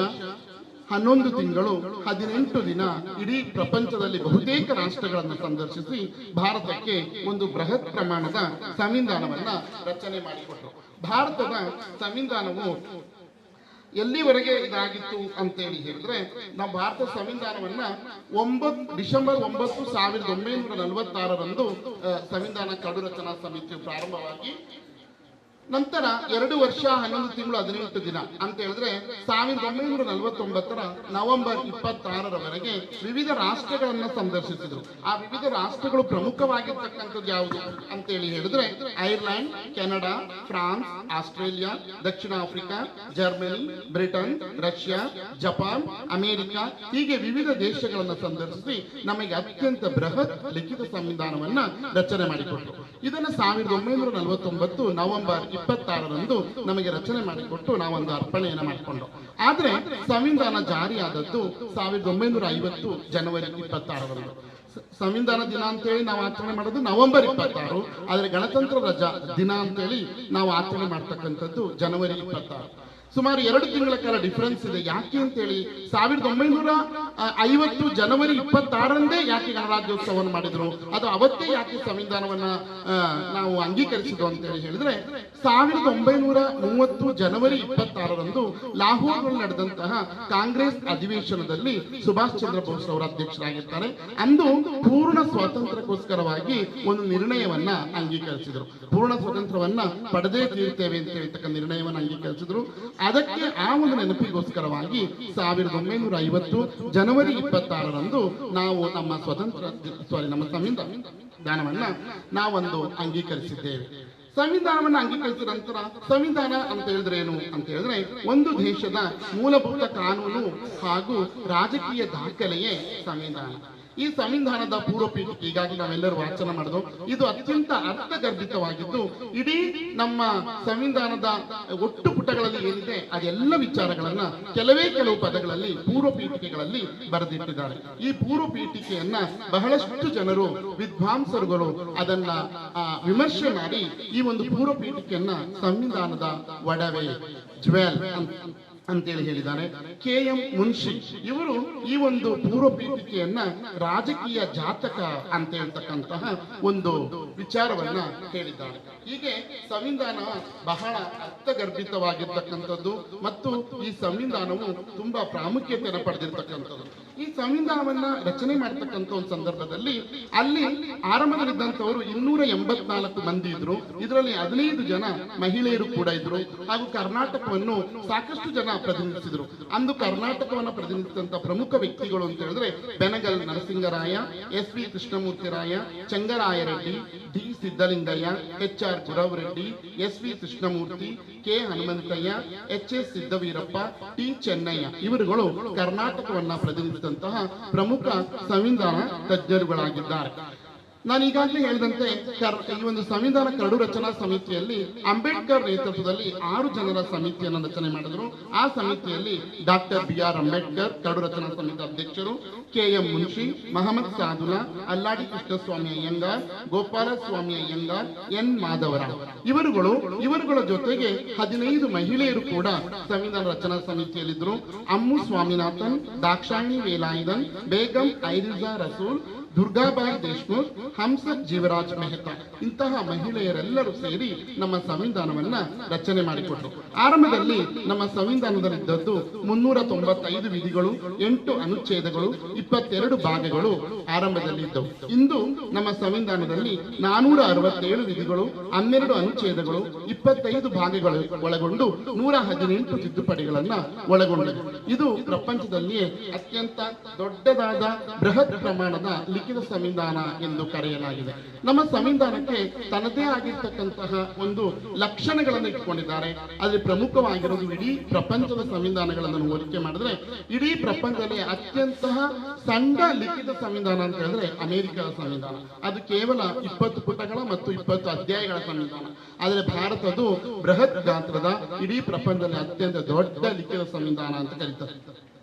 ಹನ್ನೊಂದು ತಿಂಗಳು, ಹದಿನೆಂಟು ದಿನ ಇಡೀ ಪ್ರಪಂಚದಲ್ಲಿ ಬಹುತೇಕ ರಾಷ್ಟ್ರಗಳನ್ನು ಸಂದರ್ಶಿಸಿ ಭಾರತಕ್ಕೆ ಒಂದು ಬೃಹತ್ ಪ್ರಮಾಣದ ಸಂವಿಧಾನವನ್ನ ರಚನೆ ಮಾಡಿಕೊಟ್ರು. ಭಾರತದ ಸಂವಿಧಾನವು ಎಲ್ಲಿವರೆಗೆ ಇದಾಗಿತ್ತು ಅಂತೇಳಿ ಹೇಳಿದ್ರೆ ನಮ್ಮ ಭಾರತ ಸಂವಿಧಾನವನ್ನ ಒಂಬತ್ತು ಡಿಸೆಂಬರ್ ಒಂಬತ್ತು ಸಾವಿರದ ಒಂಬೈನೂರ ನಲವತ್ತಾರರಂದು ಸಂವಿಧಾನ ಕಡು ರಚನಾ ಸಮಿತಿಯು ಪ್ರಾರಂಭವಾಗಿ ನಂತರ ಎರಡು ವರ್ಷ ಹನ್ನೊಂದು ತಿಂಗಳು ಹದಿನೆಂಟು ದಿನ ಅಂತ ಹೇಳಿದ್ರೆ ಸಾವಿರದ ಒಂಬೈನೂರ ನಲವತ್ತೊಂಬತ್ತರ ನವೆಂಬರ್ ಇಪ್ಪತ್ತಾರರವರೆಗೆ ವಿವಿಧ ರಾಷ್ಟ್ರಗಳನ್ನ ಸಂದರ್ಶಿಸಿದ್ರು. ಆ ವಿವಿಧ ರಾಷ್ಟ್ರಗಳು ಪ್ರಮುಖವಾಗಿರ್ತಕ್ಕಂಥದ್ದು ಯಾವುದು ಅಂತೇಳಿ ಹೇಳಿದ್ರೆ ಐರ್ಲೆಂಡ್, ಕೆನಡಾ, ಫ್ರಾನ್ಸ್, ಆಸ್ಟ್ರೇಲಿಯಾ, ದಕ್ಷಿಣ Africa, Germany, Britain, Russia, Japan, America ಹೀಗೆ ವಿವಿಧ ದೇಶಗಳನ್ನ ಸಂದರ್ಶಿಸಿ ನಮಗೆ ಅತ್ಯಂತ ಬೃಹತ್ ಲಿಖಿತ ಸಂವಿಧಾನವನ್ನ ರಚನೆ ಮಾಡಿಕೊಟ್ರು. ಇದನ್ನ ಸಾವಿರದ ಒಂಬೈನೂರ ನಲವತ್ತೊಂಬತ್ತು ನವೆಂಬರ್ ಇಪ್ಪತ್ತಾರರಂದು ನಮಗೆ ರಚನೆ ಮಾಡಿಕೊಟ್ಟು ನಾವೊಂದು ಅರ್ಪಣೆಯನ್ನು ಮಾಡಿಕೊಂಡು. ಆದ್ರೆ ಸಂವಿಧಾನ ಜಾರಿಯಾದದ್ದು ಸಾವಿರದ ಒಂಬೈನೂರ ಐವತ್ತು ಜನವರಿ ಇಪ್ಪತ್ತಾರರಂದು. ಸಂವಿಧಾನ ದಿನ ಅಂತೇಳಿ ನಾವು ಆಚರಣೆ ಮಾಡೋದು ನವೆಂಬರ್ ಇಪ್ಪತ್ತಾರು, ಆದ್ರೆ ಗಣತಂತ್ರ ರಜಾ ದಿನ ಅಂತೇಳಿ ನಾವು ಆಚರಣೆ ಮಾಡ್ತಕ್ಕಂಥದ್ದು ಜನವರಿ ಇಪ್ಪತ್ತಾರು. ಸುಮಾರು ಎರಡು ತಿಂಗಳ ಕಾಲ ಡಿಫರೆನ್ಸ್ ಇದೆ. ಯಾಕೆ ಅಂತೇಳಿ, ಸಾವಿರದ ಒಂಬೈನೂರ ಐವತ್ತು ಜನವರಿ ಇಪ್ಪತ್ತಾರಂದೇ ಯಾಕೆ ಗಣರಾಜ್ಯೋತ್ಸವವನ್ನು ಮಾಡಿದ್ರು? ಅದು ಅವತ್ತೇ ಯಾಕೆ ಸಂವಿಧಾನವನ್ನ ನಾವು ಅಂಗೀಕರಿಸಿದ್ರು ಅಂತೇಳಿ ಹೇಳಿದ್ರೆ, ಸಾವಿರದ ಒಂಬೈನೂರ ಮೂವತ್ತು ಜನವರಿ ಇಪ್ಪತ್ತಾರರಂದು ಲಾಹೋರ್ನಲ್ಲಿ ನಡೆದಂತಹ ಕಾಂಗ್ರೆಸ್ ಅಧಿವೇಶನದಲ್ಲಿ ಸುಭಾಷ್ ಚಂದ್ರ ಬೋಸ್ ಅವರ ಅಧ್ಯಕ್ಷರಾಗಿರ್ತಾರೆ. ಅಂದು ಪೂರ್ಣ ಸ್ವಾತಂತ್ರ್ಯಕ್ಕೋಸ್ಕರವಾಗಿ ಒಂದು ನಿರ್ಣಯವನ್ನ ಅಂಗೀಕರಿಸಿದ್ರು. ಪೂರ್ಣ ಸ್ವಾತಂತ್ರ್ಯವನ್ನ ಪಡೆದೇ ತೀರ್ತೇವೆ ಅಂತ ಹೇಳ್ತಕ್ಕ ನಿರ್ಣಯವನ್ನು ಅಂಗೀಕರಿಸಿದ್ರು. ಅದಕ್ಕೆ ಆ ಒಂದು ನೆನಪಿಗೋಸ್ಕರವಾಗಿ ಸಾವಿರದ ಒಂಬೈನೂರ ಐವತ್ತು ಜನವರಿ ಇಪ್ಪತ್ತಾರರಂದು ನಾವು ನಮ್ಮ ಸ್ವತಂತ್ರ ಸಾರಿ ನಮ್ಮ ಸಂವಿಧಾನವನ್ನ ನಾವೊಂದು ಅಂಗೀಕರಿಸಿದ್ದೇವೆ. ಸಂವಿಧಾನವನ್ನು ಅಂಗೀಕರಿಸಿದ ನಂತರ ಸಂವಿಧಾನ ಅಂತ ಹೇಳಿದ್ರೆ ಏನು ಅಂತ ಹೇಳಿದ್ರೆ ಒಂದು ದೇಶದ ಮೂಲಭೂತ ಕಾನೂನು ಹಾಗೂ ರಾಜಕೀಯ ದಾಖಲೆಯೇ ಸಂವಿಧಾನ. ಈ ಸಂವಿಧಾನದ ಪೂರ್ವ ಪೀಠಿಕೆಗಾಗಿ ನಾವೆಲ್ಲರೂ ವಾಚನ ಮಾಡಿದ್ವು. ಇದು ಅತ್ಯಂತ ಅರ್ಥಗರ್ಭಿತವಾಗಿದ್ದು, ಇಡೀ ನಮ್ಮ ಸಂವಿಧಾನದ ಒಟ್ಟು ಪುಟಗಳಲ್ಲಿ ಏನಿದೆ, ಅದೆಲ್ಲ ವಿಚಾರಗಳನ್ನ ಕೆಲವೇ ಕೆಲವು ಪದಗಳಲ್ಲಿ ಪೂರ್ವ ಪೀಠಿಕೆಗಳಲ್ಲಿ ಬರೆದಿಟ್ಟಿದ್ದಾರೆ. ಈ ಪೂರ್ವ ಪೀಠಿಕೆಯನ್ನ ಬಹಳಷ್ಟು ಜನರು, ವಿದ್ವಾಂಸರುಗಳು ಅದನ್ನ ವಿಮರ್ಶೆ ಮಾಡಿ ಈ ಒಂದು ಪೂರ್ವ ಪೀಠಿಕೆಯನ್ನ ಸಂವಿಧಾನದ ಒಡವೆ, ಜ್ವೆಲ್ ಅಂತೇಳಿ ಹೇಳಿದ್ದಾರೆ. ಕೆ ಎಂ ಮುನ್ಷಿ ಇವರು ಈ ಒಂದು ಪೂರ್ವ ಪೀಠಿಕೆಯನ್ನ ರಾಜಕೀಯ ಜಾತಕ ಅಂತ ಹೇಳ್ತಕ್ಕಂತಹ ಒಂದು ವಿಚಾರವನ್ನ ಹೇಳಿದ್ದಾರೆ. ಹೀಗೆ ಸಂವಿಧಾನ ಬಹಳ ಅರ್ಥಗರ್ಭಿತವಾಗಿರ್ತಕ್ಕಂಥದ್ದು ಮತ್ತು ಈ ಸಂವಿಧಾನವು ತುಂಬಾ ಪ್ರಾಮುಖ್ಯತೆಯನ್ನು ಪಡೆದಿರ್ತಕ್ಕಂಥದ್ದು. ಈ ಸಂವಿಧಾನವನ್ನ ರಚನೆ ಮಾಡ್ತಕ್ಕಂಥ ಒಂದು ಸಂದರ್ಭದಲ್ಲಿ ಅಲ್ಲಿ ಆರಂಭದಲ್ಲಿದ್ದಂಥವರು ಇನ್ನೂರ ಎಂಬತ್ನಾಲ್ಕು ಮಂದಿ ಇದ್ರು. ಇದರಲ್ಲಿ ಹದಿನೈದು ಜನ ಮಹಿಳೆಯರು ಕೂಡ ಇದ್ರು. ಹಾಗೂ ಕರ್ನಾಟಕವನ್ನು ಸಾಕಷ್ಟು ಜನ ಪ್ರತಿನಿಧಿಸಿದ್ರು. ಅಂದು ಕರ್ನಾಟಕವನ್ನು ಪ್ರತಿನಿಧಿಸಿದಂತ ಪ್ರಮುಖ ವ್ಯಕ್ತಿಗಳು ಅಂತ ಹೇಳಿದ್ರೆ Benegal Narasingaraya, S V Krishnamurthyraya, Changaraya Reddy, D Siddalingaiah, H R Guravareddy, S V Krishnamurthy, K Hanumanthaiah, H S Siddaveerappa, T Channaiah. ಇವರುಗಳು ಕರ್ನಾಟಕವನ್ನ ಪ್ರತಿನಿಧಿಸಿದಂತಹ ಪ್ರಮುಖ ಸಂವಿಧಾನ ತಜ್ಞರುಗಳಾಗಿದ್ದಾರೆ. ನಾನು ಈಗಾಗಲೇ ಹೇಳಿದಂತೆ ಈ ಒಂದು ಸಂವಿಧಾನ ಕರಡು ರಚನಾ ಸಮಿತಿಯಲ್ಲಿ ಅಂಬೇಡ್ಕರ್ ನೇತೃತ್ವದಲ್ಲಿ ಆರು ಜನರ ಸಮಿತಿಯನ್ನು ರಚನೆ ಮಾಡಿದ್ರು. ಆ ಸಮಿತಿಯಲ್ಲಿ ಡಾಕ್ಟರ್ ಬಿ ಆರ್ ಅಂಬೇಡ್ಕರ್, ಕರಡು ರಚನಾ ಸಮಿತಿ ಅಧ್ಯಕ್ಷರು K M Munshi Mohammed Saadulla Alladi Krishnaswami Ayyangar Gopala Swami Ayyangar, N. Madhavrao. ಇವರುಗಳು, ಇವರುಗಳ ಜೊತೆಗೆ ಹದಿನೈದು ಮಹಿಳೆಯರು ಕೂಡ ಸಂವಿಧಾನ ರಚನಾ ಸಮಿತಿಯಲ್ಲಿದ್ದರು ಅಮ್ಮು ಸ್ವಾಮಿನಾಥನ್, ದಾಕ್ಷಾಯಿಣಿ ವೇಲಾಯುಧನ್, ಬೇಗಂ ಐರಿಜಾ ರಸೂಲ್ ದುರ್ಗಾಬಾಯಿ ದೇಶ್ಮುಖ್ ಹಂಸಕ್ ಜೀವರಾಜ್ ಮೆಹ್ತಾ ಇಂತಹ ಮಹಿಳೆಯರೆಲ್ಲರೂ ಸೇರಿ ನಮ್ಮ ಸಂವಿಧಾನವನ್ನ ರಚನೆ ಮಾಡಿಕೊಂಡರು ಆರಂಭದಲ್ಲಿ ನಮ್ಮ ಸಂವಿಧಾನದಲ್ಲಿದ್ದದ್ದು ಮುನ್ನೂರ ತೊಂಬತ್ತೈದು ವಿಧಿಗಳು, ಎಂಟು ಅನುಚ್ಛೇದಗಳು, ಇಪ್ಪತ್ತೆರಡು ಭಾಗಗಳು ಆರಂಭದಲ್ಲಿ ಇದ್ದವು. ಇಂದು ನಮ್ಮ ಸಂವಿಧಾನದಲ್ಲಿ ನಾನೂರ ಅರವತ್ತೇಳು ವಿಧಿಗಳು, ಹನ್ನೆರಡು ಅನುಚ್ಛೇದಗಳು, ಇಪ್ಪತ್ತೈದು ಭಾಗಗಳು ಒಳಗೊಂಡು ನೂರ ಹದಿನೆಂಟು ತಿದ್ದುಪಡಿಗಳನ್ನ ಒಳಗೊಂಡಿದೆ ಇದು ಪ್ರಪಂಚದಲ್ಲಿಯೇ ಅತ್ಯಂತ ದೊಡ್ಡದಾದ ಬೃಹತ್ ಪ್ರಮಾಣದ ಲಿಖಿತ ಸಂವಿಧಾನ ಎಂದು ಕರೆಯಲಾಗಿದೆ. ನಮ್ಮ ಸಂವಿಧಾನಕ್ಕೆ ತನ್ನದೇ ಆಗಿರ್ತಕ್ಕಂತಹ ಒಂದು ಲಕ್ಷಣಗಳನ್ನು ಇಟ್ಕೊಂಡಿದ್ದಾರೆ. ಅದ್ರ ಪ್ರಮುಖವಾಗಿರೋದು ಇಡೀ ಪ್ರಪಂಚದ ಸಂವಿಧಾನಗಳನ್ನು ಹೋಲಿಕೆ ಮಾಡಿದ್ರೆ, ಇಡೀ ಪ್ರಪಂಚದಲ್ಲಿ ಅತ್ಯಂತ ಸಣ್ಣ ಲಿಖಿತ ಸಂವಿಧಾನ ಅಂತ ಹೇಳಿದ್ರೆ ಅಮೆರಿಕದ ಸಂವಿಧಾನ. ಅದು ಕೇವಲ ಇಪ್ಪತ್ತು ಪುಟಗಳ ಮತ್ತು ಇಪ್ಪತ್ತು ಅಧ್ಯಾಯಗಳ ಸಂವಿಧಾನ. ಆದರೆ ಭಾರತದ್ದು ಬೃಹತ್ ಗಾತ್ರದ ಇಡೀ ಪ್ರಪಂಚದಲ್ಲಿ ಅತ್ಯಂತ ದೊಡ್ಡ ಲಿಖಿತ ಸಂವಿಧಾನ ಅಂತ ಕರೀತಾರೆ.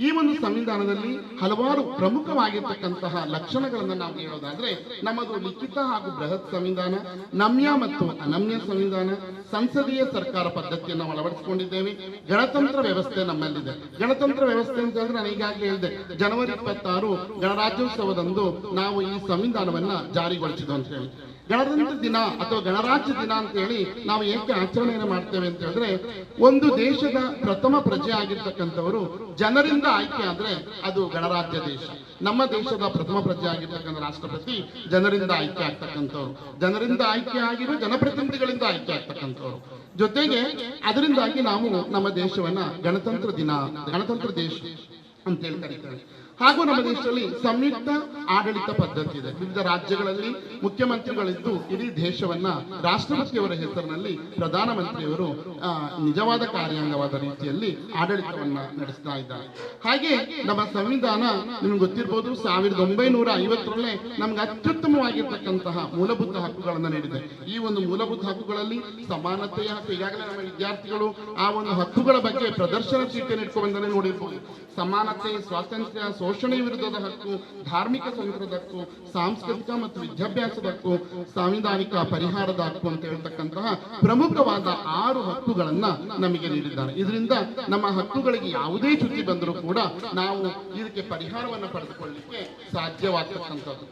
ಈ ಒಂದು ಸಂವಿಧಾನದಲ್ಲಿ ಹಲವಾರು ಪ್ರಮುಖವಾಗಿರ್ತಕ್ಕಂತಹ ಲಕ್ಷಣಗಳನ್ನು ನಾವು ಹೇಳೋದಾದ್ರೆ, ನಮ್ಮದು ಲಿಖಿತ ಹಾಗೂ ಬೃಹತ್ ಸಂವಿಧಾನ, ನಮ್ಯ ಮತ್ತು ಅನಮ್ಯ ಸಂವಿಧಾನ, ಸಂಸದೀಯ ಸರ್ಕಾರ ಪದ್ಧತಿಯನ್ನು ಅಳವಡಿಸಿಕೊಂಡಿದ್ದೇವೆ. ಗಣತಂತ್ರ ವ್ಯವಸ್ಥೆ ನಮ್ಮಲ್ಲಿದೆ. ಗಣತಂತ್ರ ವ್ಯವಸ್ಥೆ ಅಂತ ಹೇಳಿದ್ರೆ ನಾನು ಈಗಾಗಲೇ ಹೇಳಿದೆ, ಜನವರಿ ಇಪ್ಪತ್ತಾರು ಗಣರಾಜ್ಯೋತ್ಸವದಂದು ನಾವು ಈ ಸಂವಿಧಾನವನ್ನ ಜಾರಿಗೊಳಿಸಿದ್ದು ಅಂತ ಹೇಳಿ. ಗಣತಂತ್ರ ದಿನ ಅಥವಾ ಗಣರಾಜ್ಯ ದಿನ ಅಂತ ಹೇಳಿ ನಾವು ಏಕೆ ಆಚರಣೆಯನ್ನು ಮಾಡ್ತೇವೆ ಅಂತ ಹೇಳಿದ್ರೆ, ಒಂದು ದೇಶದ ಪ್ರಥಮ ಪ್ರಜೆ ಆಗಿರ್ತಕ್ಕಂಥವರು ಜನರಿಂದ ಆಯ್ಕೆ ಆದ್ರೆ ಅದು ಗಣರಾಜ್ಯ ದೇಶ. ನಮ್ಮ ದೇಶದ ಪ್ರಥಮ ಪ್ರಜೆ ಆಗಿರ್ತಕ್ಕಂಥ ರಾಷ್ಟ್ರಪತಿ ಜನರಿಂದ ಆಯ್ಕೆ ಆಗ್ತಕ್ಕಂಥವ್ರು. ಜನರಿಂದ ಆಯ್ಕೆ ಆಗಿರೋ ಜನಪ್ರತಿನಿಧಿಗಳಿಂದ ಆಯ್ಕೆ ಆಗ್ತಕ್ಕಂಥವ್ರು. ಜೊತೆಗೆ ಅದರಿಂದಾಗಿ ನಾವು ನಮ್ಮ ದೇಶವನ್ನ ಗಣತಂತ್ರ ದಿನ, ಗಣತಂತ್ರ ದೇಶ ಅಂತ ಹೇಳ್ತಾರೆ ಹಾಗೂ ನಮ್ಮ ದೇಶದಲ್ಲಿ ಸಂಯುಕ್ತ ಆಡಳಿತ ಪದ್ಧತಿ ಇದೆ. ವಿವಿಧ ರಾಜ್ಯಗಳಲ್ಲಿ ಮುಖ್ಯಮಂತ್ರಿಗಳಿದ್ದು ಇಡೀ ದೇಶವನ್ನ ರಾಷ್ಟ್ರಪತಿಯವರ ಹೆಸರಿನಲ್ಲಿ ಪ್ರಧಾನಮಂತ್ರಿಯವರು ನಿಜವಾದ ಕಾರ್ಯಾಂಗವಾದ ರೀತಿಯಲ್ಲಿ ಆಡಳಿತವನ್ನ ನಡೆಸ್ತಾ ಇದ್ದಾರೆ. ಹಾಗೆ ನಮ್ಮ ಸಂವಿಧಾನ ನಿಮ್ಗೆ ಗೊತ್ತಿರ್ಬೋದು, ಸಾವಿರದ ಒಂಬೈನೂರ ಐವತ್ತರಲ್ಲೇ ನಮ್ಗೆ ಅತ್ಯುತ್ತಮವಾಗಿರ್ತಕ್ಕಂತಹ ಮೂಲಭೂತ ಹಕ್ಕುಗಳನ್ನು ನೀಡಿದೆ. ಈ ಒಂದು ಮೂಲಭೂತ ಹಕ್ಕುಗಳಲ್ಲಿ ಸಮಾನತೆಯ ಹಕ್ಕು, ಈಗಾಗಲೇ ನಮ್ಮ ವಿದ್ಯಾರ್ಥಿಗಳು ಆ ಒಂದು ಹಕ್ಕುಗಳ ಬಗ್ಗೆ ಪ್ರದರ್ಶನ ಚೀಟಿಯನ್ನು ಇಟ್ಕೊಂಡ್ಬಂದನೆ ನೋಡಿರ್ಬೋದು. ಸಮಾನತೆ, ಸ್ವಾತಂತ್ರ್ಯ ಶೋಷಣೆ ವಿರುದ್ಧದ ಹಕ್ಕು, ಧಾರ್ಮಿಕ ಸ್ವತಂತ್ರದ ಹಕ್ಕು, ಸಾಂಸ್ಕೃತಿಕ ಮತ್ತು ವಿದ್ಯಾಭ್ಯಾಸದ ಹಕ್ಕು, ಸಾಂವಿಧಾನಿಕ ಪರಿಹಾರದ ಹಕ್ಕು ಅಂತ ಹೇಳ್ತಕ್ಕಂತಹ ಪ್ರಮುಖವಾದ ಆರು ಹಕ್ಕುಗಳನ್ನ ನಮಗೆ ನೀಡಿದ್ದಾರೆ. ಇದರಿಂದ ನಮ್ಮ ಹಕ್ಕುಗಳಿಗೆ ಯಾವುದೇ ಚ್ಯುತಿ ಬಂದರೂ ಕೂಡ ನಾವು ಇದಕ್ಕೆ ಪರಿಹಾರವನ್ನು ಪಡೆದುಕೊಳ್ಳಲಿಕ್ಕೆ ಸಾಧ್ಯವಾಗ್ತಕ್ಕಂಥದ್ದು.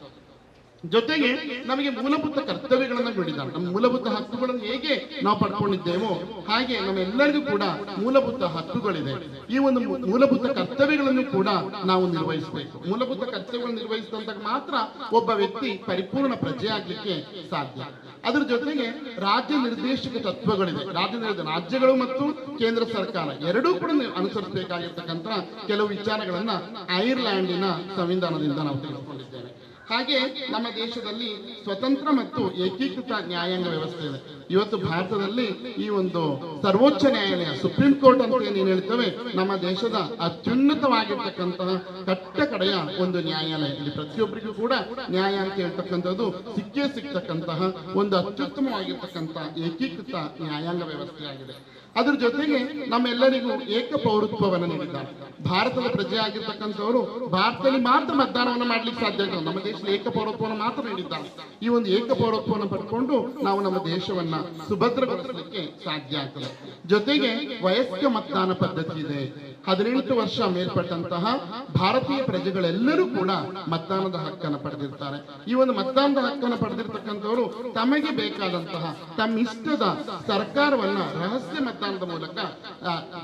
ಜೊತೆಗೆ ನಮಗೆ ಮೂಲಭೂತ ಕರ್ತವ್ಯಗಳನ್ನು ನೀಡಿದ್ದಾರೆ ನಮ್ಮ ಮೂಲಭೂತ ಹಕ್ಕುಗಳನ್ನು ಹೇಗೆ ನಾವು ಪಡ್ಕೊಂಡಿದ್ದೇವೋ ಹಾಗೆ ನಮ್ಮೆಲ್ಲರಿಗೂ ಕೂಡ ಮೂಲಭೂತ ಹಕ್ಕುಗಳಿದೆ. ಈ ಒಂದು ಮೂಲಭೂತ ಕರ್ತವ್ಯಗಳನ್ನು ಕೂಡ ನಾವು ನಿರ್ವಹಿಸಬೇಕು. ಮೂಲಭೂತ ಕರ್ತವ್ಯಗಳನ್ನು ನಿರ್ವಹಿಸಿದಂತಾಗ ಮಾತ್ರ ಒಬ್ಬ ವ್ಯಕ್ತಿ ಪರಿಪೂರ್ಣ ಪ್ರಜೆ ಆಗ್ಲಿಕ್ಕೆ ಸಾಧ್ಯ. ಅದರ ಜೊತೆಗೆ ರಾಜ್ಯ ನಿರ್ದೇಶಕ ತತ್ವಗಳಿದೆ. ರಾಜ್ಯ ರಾಜ್ಯಗಳು ಮತ್ತು ಕೇಂದ್ರ ಸರ್ಕಾರ ಎರಡೂ ಕೂಡ ಅನುಸರಿಸಬೇಕಾಗಿರ್ತಕ್ಕಂಥ ಕೆಲವು ವಿಚಾರಗಳನ್ನ ಐರ್ಲ್ಯಾಂಡಿನ ಸಂವಿಧಾನದಿಂದ ನಾವು ತಿಳಿದುಕೊಂಡಿದ್ದೇವೆ ಹಾಗೆ ನಮ್ಮ ದೇಶದಲ್ಲಿ ಸ್ವತಂತ್ರ ಮತ್ತು ಏಕೀಕೃತ ನ್ಯಾಯಾಂಗ ವ್ಯವಸ್ಥೆ ಇದೆ. ಇವತ್ತು ಭಾರತದಲ್ಲಿ ಈ ಒಂದು ಸರ್ವೋಚ್ಚ ನ್ಯಾಯಾಲಯ, ಸುಪ್ರೀಂ ಕೋರ್ಟ್ ಅಂತ ಏನು ಹೇಳ್ತೇವೆ, ನಮ್ಮ ದೇಶದ ಅತ್ಯುನ್ನತವಾಗಿರ್ತಕ್ಕಂತಹ ಕಟ್ಟ ಕಡೆಯ ಒಂದು ನ್ಯಾಯಾಲಯ. ಇಲ್ಲಿ ಪ್ರತಿಯೊಬ್ಬರಿಗೂ ಕೂಡ ನ್ಯಾಯ ಅಂತ ಹೇಳ್ತಕ್ಕಂಥದ್ದು ಸಿಕ್ಕೇ ಸಿಗ್ತಕ್ಕಂತಹ ಒಂದು ಅತ್ಯುತ್ತಮವಾಗಿರ್ತಕ್ಕಂತಹ ಏಕೀಕೃತ ನ್ಯಾಯಾಂಗ ವ್ಯವಸ್ಥೆ ಆಗಿದೆ. ಅದ್ರ ಜೊತೆಗೆ ನಮ್ಮೆಲ್ಲರಿಗೂ ಏಕ ಪೌರತ್ವವನ್ನು ನೀಡಿದ್ದಾರೆ. ಭಾರತದ ಪ್ರಜೆ ಆಗಿರ್ತಕ್ಕಂಥವರು ಭಾರತದಲ್ಲಿ ಮಾತ್ರ ಮತದಾನವನ್ನು ಮಾಡ್ಲಿಕ್ಕೆ ಸಾಧ್ಯ ಇಲ್ಲ. ನಮ್ಮ ದೇಶದ ಏಕ ಪೌರತ್ವವನ್ನು ಮಾತ್ರ ನೀಡಿದ್ದಾರೆ. ಈ ಒಂದು ಏಕ ಪೌರತ್ವವನ್ನು ಪಡ್ಕೊಂಡು ನಾವು ನಮ್ಮ ದೇಶವನ್ನ ಸುಭದ್ರಗೊಳಿಸಲಿಕ್ಕೆ ಸಾಧ್ಯ ಆಗ್ತದೆ. ಜೊತೆಗೆ ವಯಸ್ಕ ಮತದಾನ ಪದ್ಧತಿ ಇದೆ. ಹದಿನೆಂಟು ವರ್ಷ ಮೇಲ್ಪಟ್ಟಂತಹ ಭಾರತೀಯ ಪ್ರಜೆಗಳೆಲ್ಲರೂ ಕೂಡ ಮತದಾನದ ಹಕ್ಕನ್ನು ಪಡೆದಿರ್ತಾರೆ. ಈ ಒಂದು ಮತದಾನದ ಹಕ್ಕನ್ನು ಪಡೆದಿರ್ತಕ್ಕಂಥವರು ತಮಗೆ ಬೇಕಾದಂತಹ ತಮ್ಮ ಇಷ್ಟದ ಸರ್ಕಾರವನ್ನ ರಹಸ್ಯ ಮತದಾನದ ಮೂಲಕ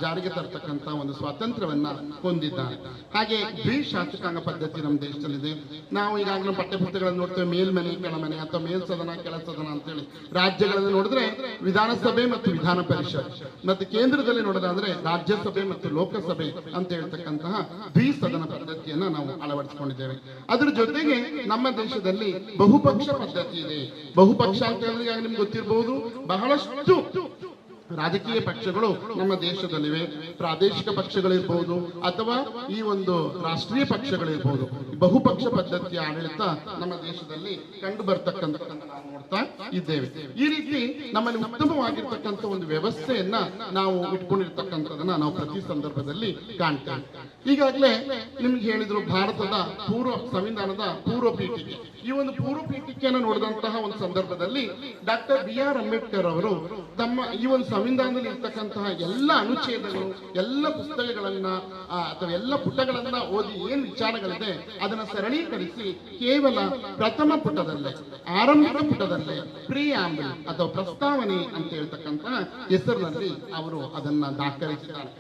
ಜಾರಿಗೆ ತರ್ತಕ್ಕಂತ ಒಂದು ಸ್ವಾತಂತ್ರ್ಯವನ್ನ ಹೊಂದಿದ್ದಾರೆ. ಹಾಗೆ ದ್ವಿಶಾಸಕಾಂಗ ಪದ್ಧತಿ ನಮ್ಮ ದೇಶದಲ್ಲಿದೆ. ನಾವು ಈಗಾಗಲೇ ಪಠ್ಯಪುಸ್ತಕಗಳನ್ನು ನೋಡ್ತೇವೆ. ಮೇಲ್ಮನೆ ಕೆಳಮನೆ ಅಥವಾ ಮೇಲ್ ಸದನ, ಕೆಳ ಸದನ ಅಂತೇಳಿ ರಾಜ್ಯಗಳಲ್ಲಿ ನೋಡಿದ್ರೆ ವಿಧಾನಸಭೆ ಮತ್ತು ವಿಧಾನ ಪರಿಷತ್. ಮತ್ತು ಕೇಂದ್ರದಲ್ಲಿ ನೋಡೋದಾದ್ರೆ ರಾಜ್ಯಸಭೆ ಮತ್ತು ಲೋಕಸಭೆ ಅಂತ ಹೇಳ್ತಕ್ಕಂತಹ ದ್ವಿಸದನ ಪದ್ಧತಿಯನ್ನ ನಾವು ಅಳವಡಿಸಿಕೊಂಡಿದ್ದೇವೆ. ಅದ್ರ ಜೊತೆಗೆ ನಮ್ಮ ದೇಶದಲ್ಲಿ ಬಹುಪಕ್ಷ ಪದ್ಧತಿ ಇದೆ. ಬಹುಪಕ್ಷ ಅಂತ ಹೇಳಿದ್ರೆ ನಿಮ್ಗೆ ಗೊತ್ತಿರಬಹುದು ಬಹಳಷ್ಟು ರಾಜಕೀಯ ಪಕ್ಷಗಳು ನಮ್ಮ ದೇಶದಲ್ಲಿವೆ. ಪ್ರಾದೇಶಿಕ ಪಕ್ಷಗಳಿರ್ಬಹುದು ಅಥವಾ ಈ ಒಂದು ರಾಷ್ಟ್ರೀಯ ಪಕ್ಷಗಳಿರ್ಬಹುದು ಬಹುಪಕ್ಷ ಪದ್ಧತಿಯ ಆಡಳಿತ ನಮ್ಮ ದೇಶದಲ್ಲಿ ಕಂಡು ಬರ್ತಕ್ಕಂಥ ನಾವು ನೋಡ್ತಾ ಇದ್ದೇವೆ. ಈ ರೀತಿ ನಮ್ಮಲ್ಲಿ ಉತ್ತಮವಾಗಿರ್ತಕ್ಕಂಥ ಒಂದು ವ್ಯವಸ್ಥೆಯನ್ನ ನಾವು ಇಟ್ಕೊಂಡಿರ್ತಕ್ಕಂಥದನ್ನ ನಾವು ಪ್ರತಿ ಸಂದರ್ಭದಲ್ಲಿ ಕಾಣ್ತಾ ಈಗಾಗಲೇ ನಿಮ್ಗೆ ಹೇಳಿದ್ರು ಭಾರತದ ಪೂರ್ವ ಸಂವಿಧಾನದ ಪೂರ್ವ ಪೀಠಿಕೆ ಈ ಒಂದು ಪೂರ್ವ ಪೀಠಿಕೆಯನ್ನು ನೋಡಿದಂತಹ ಒಂದು ಸಂದರ್ಭದಲ್ಲಿ ಡಾಕ್ಟರ್ ಬಿ ಆರ್ ಅಂಬೇಡ್ಕರ್ ಅವರು ತಮ್ಮ ಈ ಒಂದು ಸಂವಿಧಾನದಲ್ಲಿ ಇರ್ತಕ್ಕಂತಹ ಎಲ್ಲ ಅನುಚ್ಛೇದಗಳು, ಎಲ್ಲ ಪುಸ್ತಕಗಳನ್ನ ಅಥವಾ ಎಲ್ಲ ಪುಟಗಳನ್ನ ಓದಿ ಏನ್ ವಿಚಾರಗಳಿದೆ, ಅದನ್ನ ಸರಳೀಕರಿಸಿ ಕೇವಲ ಪ್ರಥಮ ಪುಟದಲ್ಲೇ, ಆರಂಭಿಕ ಪುಟದಲ್ಲೇ, ಪ್ರಿಯಾಂಬಲ್ ಅಥವಾ ಪ್ರಸ್ತಾವನೆ ಅಂತ ಹೇಳ್ತಕ್ಕಂತಹ ಹೆಸರಿನಲ್ಲಿ ಅವರು ಅದನ್ನ ದಾಖಲಿಸಿದ್ದಾರೆ.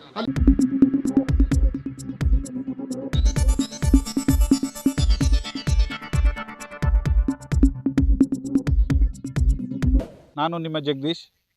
ನಾನು ನಿಮ್ಮ ಜಗದೀಶ್.